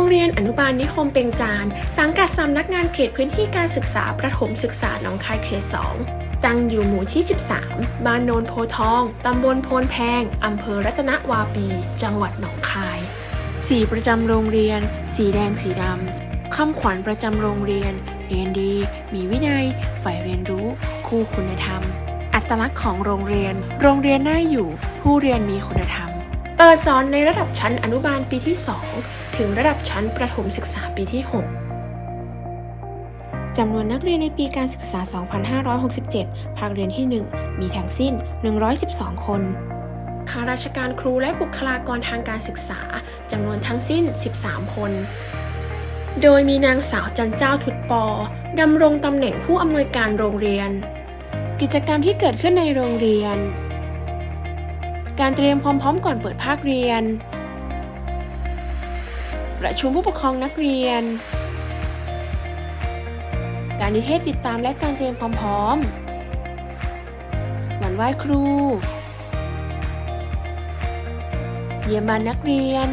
งเรียนอนุบาลนิคมเปงจาน สังกัดสำนักงานเขตพื้นที่การศึกษาประถมศึกษาหนองคายเขต 2 ตั้งอยู่หมู่ที่ 13 บ้านโนนโพทอง ตำบลโพนแพง อำเภอรัตนวาปี จังหวัดหนองคาย สีประจำโรงเรียน สีแดงสีดำคำขวัญประจำโรงเรียน เรียนดี มีวินัย ใฝ่เรียนรู้ คู่คุณธรรม อัตลักษณ์ของโรงเรียน โรงเรียนน่าอยู่ ผู้เรียนมีคุณธรรม เปิดสอนในระดับชั้นอนุบาลปีที่ 2 ถึงระดับชั้นประถมศึกษาปีที่ 6 จำนวนนักเรียนในปีการศึกษา 2567 ภาคเรียนที่ 1 มีทั้งสิ้น 112 คนข้าราชการครูและบุคลากรทางการศึกษาจำนวนทั้งสิ้น 13 คน โดยมีนางสาวจันเจ้าทุดปอดำรงตำแหน่งผู้อำนวยการโรงเรียน กิจกรรมที่เกิดขึ้นในโรงเรียน การเตรียมความพร้อมก่อนเปิดภาคเรียน ประชุมผู้ปกครองนักเรียน การนิเทศติดตามและการเตรียมความพร้อม วันไหว้ครู เยี่ยมบ้านนักเรียน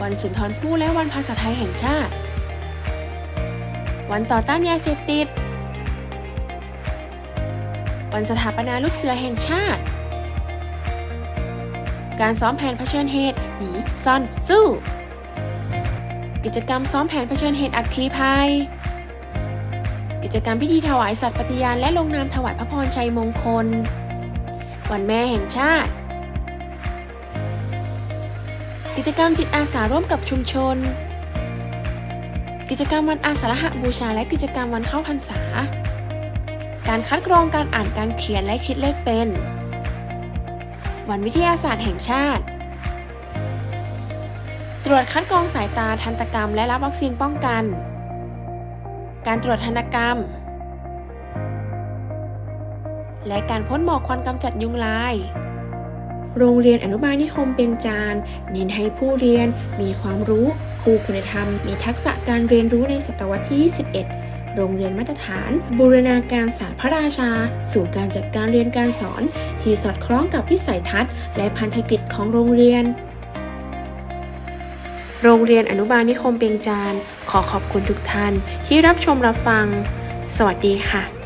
วันสุนทรภู่และวันภาษาไทยแห่งชาติ วันต่อต้านยาเสพติด วันสถาปนาลูกเสือแห่งชาติ การซ้อมแผนเผชิญเหตุหนีซ่อนสู้ กิจกรรมซ้อมแผนเผชิญเหตุอัคคีภัย กิจกรรมพิธีถวายสัตย์ปฏิญาณและลงนามถวายพระพรชัยมงคล วันแม่แห่งชาติ กิจกรรมจิตอาสาร่วมกับชุมชน กิจกรรมวันอาสาฬหบูชาและกิจกรรมวันเข้าพรรษา การคัดกรองการอ่านการเขียนและคิดเลขเป็น วันวิทยาศาสตร์แห่งชาติ ตรวจคัดกรองสายตาทันตกรรมและรับวัคซีนป้องกัน การตรวจทันตกรรม และการพ่นหมอกควันกำจัดยุงลายโรงเรียนอนุบาลนิคมเปียงจานเน้นให้ผู้เรียนมีความรู้ ครูคุณธรรม มีทักษะการเรียนรู้ในศตวรรษที่ 21 โรงเรียนมาตรฐาน บูรณาการศาสตร์พระราชา สู่การจัดการเรียนการสอน ที่สอดคล้องกับวิสัยทัศน์ และพันธกิจของโรงเรียน โรงเรียนอนุบาลนิคมเปียงจาน ขอขอบคุณทุกท่านที่รับชมรับฟัง สวัสดีค่ะ